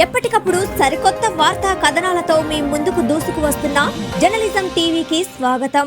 ఎప్పటికప్పుడు సరికొత్త వార్తా కథనాలతో మీ ముందుకు దూసుకు వస్తున్న జర్నలిజం టీవీకి స్వాగతం.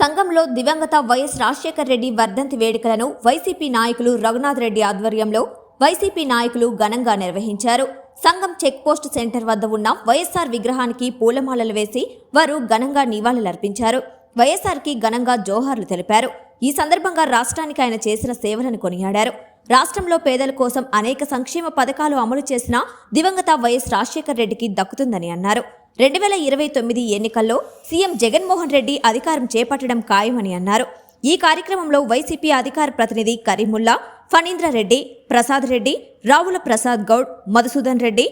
సంఘంలో దివంగత వైఎస్ రాజశేఖర్ రెడ్డి వర్ధంతి వేడుకలను వైసీపీ నాయకులు రఘునాథ్ రెడ్డి ఆధ్వర్యంలో వైసీపీ నాయకులు ఘనంగా నిర్వహించారు. సంఘం చెక్పోస్ట్ సెంటర్ వద్ద ఉన్న వైఎస్ఆర్ విగ్రహానికి పూలమాలలు వేసి వారు ఘనంగా నివాళులర్పించారు. వైఎస్ఆర్కి ఘనంగా జోహార్లు తెలిపారు. ఈ సందర్భంగా రాష్ట్రానికి ఆయన చేసిన సేవలను కొనియాడారు. రాష్ట్రంలో పేదల కోసం అనేక సంక్షేమ పథకాలు అమలు చేసిన దివంగత వైఎస్ రాజశేఖర్ రెడ్డికి దక్కుతుందని అన్నారు. రెండు వేల ఇరవై తొమ్మిది ఎన్నికల్లో సీఎం జగన్మోహన్ రెడ్డి అధికారం చేపట్టడం ఖాయమని అన్నారు. ఈ కార్యక్రమంలో వైసీపీ అధికార ప్రతినిధి కరీముల్లా ఫణీంద్ర రెడ్డి ప్రసాద్ రెడ్డి రావుల ప్రసాద్ గౌడ్ మధుసూదన్ రెడ్డి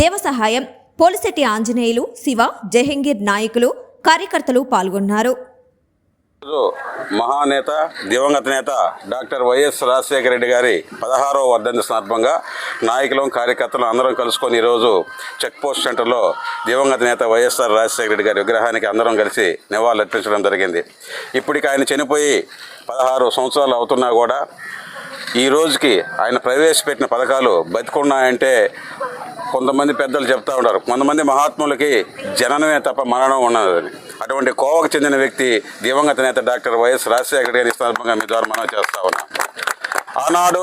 దేవసహాయం పోలిశెట్టి ఆంజనేయులు శివ జహంగీర్ నాయకులు కార్యకర్తలు పాల్గొన్నారు. మహానేత దివంగత నేత డాక్టర్ వైఎస్ రాజశేఖర రెడ్డి గారి పదహారవ వర్ధంతి సందర్భంగా నాయకులం కార్యకర్తలు అందరం కలుసుకొని ఈరోజు చెక్ పోస్ట్ సెంటర్లో దివంగత నేత వైఎస్ఆర్ రాజశేఖర రెడ్డి గారి విగ్రహానికి అందరం కలిసి నివాళులర్పించడం జరిగింది. ఇప్పటికి ఆయన చనిపోయి పదహారు సంవత్సరాలు అవుతున్నా కూడా ఈ రోజుకి ఆయన ప్రవేశపెట్టిన పథకాలు బతికున్నాయంటే కొంతమంది పెద్దలు చెప్తా ఉంటారు. కొంతమంది మహాత్ములకి జననమే తప్ప మరణం ఉన్నదని అటువంటి కోవకు చెందిన వ్యక్తి దివంగత నేత డాక్టర్ వైఎస్ రాజశేఖర గారి సందర్భంగా మీ ద్వారా మనం చేస్తా ఉన్నాం. ఆనాడు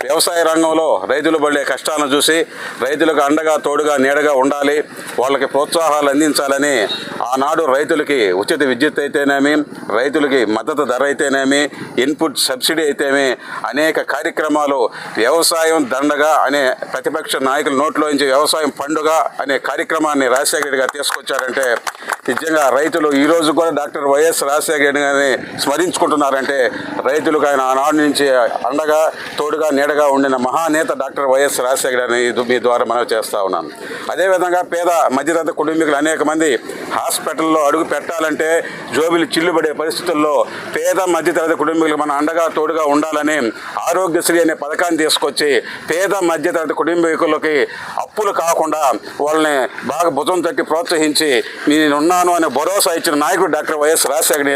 వ్యవసాయ రంగంలో రైతులు పడే కష్టాలను చూసి రైతులకు అండగా తోడుగా నీడగా ఉండాలి. వాళ్ళకి ప్రోత్సాహాలు అందించాలని ఆనాడు రైతులకి ఉచిత విద్యుత్ అయితేనేమి రైతులకి మద్దతు ధర అయితేనేమి ఇన్పుట్ సబ్సిడీ అయితేమి అనేక కార్యక్రమాలు వ్యవసాయం దండగా అనే ప్రతిపక్ష నాయకుల నోట్లోంచి వ్యవసాయం పండుగ అనే కార్యక్రమాన్ని రాజశేఖర రెడ్డి గారు తీసుకొచ్చారంటే నిజంగా రైతులు ఈ రోజు కూడా డాక్టర్ వైఎస్ రాజశేఖర రెడ్డి గారిని స్మరించుకుంటున్నారంటే రైతులకు ఆయన ఆనాడు నుంచి అండగా తోడుగా నీడగా ఉండిన మహానేత డాక్టర్ వైఎస్ రాజశేఖర్ గారిని మీ ద్వారా మనవి చేస్తా ఉన్నాను. అదేవిధంగా పేద మధ్యతరగతి కుటుంబీకులు అనేక మంది హాస్పిటల్లో అడుగు పెట్టాలంటే జోబిలు చిల్లుబడే పరిస్థితుల్లో పేద మధ్యతరగతి కుటుంబీకులకు మన అండగా తోడుగా ఉండాలని ఆరోగ్యశ్రీ అనే పథకాన్ని తీసుకొచ్చి పేద మధ్యతరగతి కుటుంబీకులకి అప్పులు కాకుండా వాళ్ళని బాగా భుజం తట్టి ప్రోత్సహించి నేనున్నాను అనే భరోసా ఇచ్చిన నాయకుడు డాక్టర్ వైఎస్ రాజశేఖర్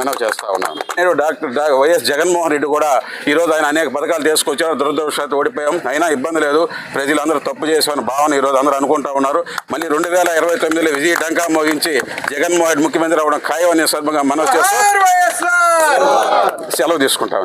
మనవి చేస్తా ఉన్నాను. నేను డాక్టర్ వైఎస్ జగన్మోహన్ రెడ్డి కూడా ఈరోజు ఆయన అనేక పథకాలు తీసుకొచ్చి తీసుకొచ్చారు దురదృష్టవశాత్తు ఓడిపోయాం. అయినా ఇబ్బంది లేదు. ప్రజలందరూ తప్పు చేసామని భావన ఈరోజు అందరూ అనుకుంటా ఉన్నారు. మళ్ళీ రెండు వేల ఇరవై తొమ్మిదిలో విజయ డంకా మోగించి జగన్మోహన్ రెడ్డి ముఖ్యమంత్రి అవడం ఖాయం అనే సందర్భంగా మనం చేస్తాం సెలవు తీసుకుంటాం.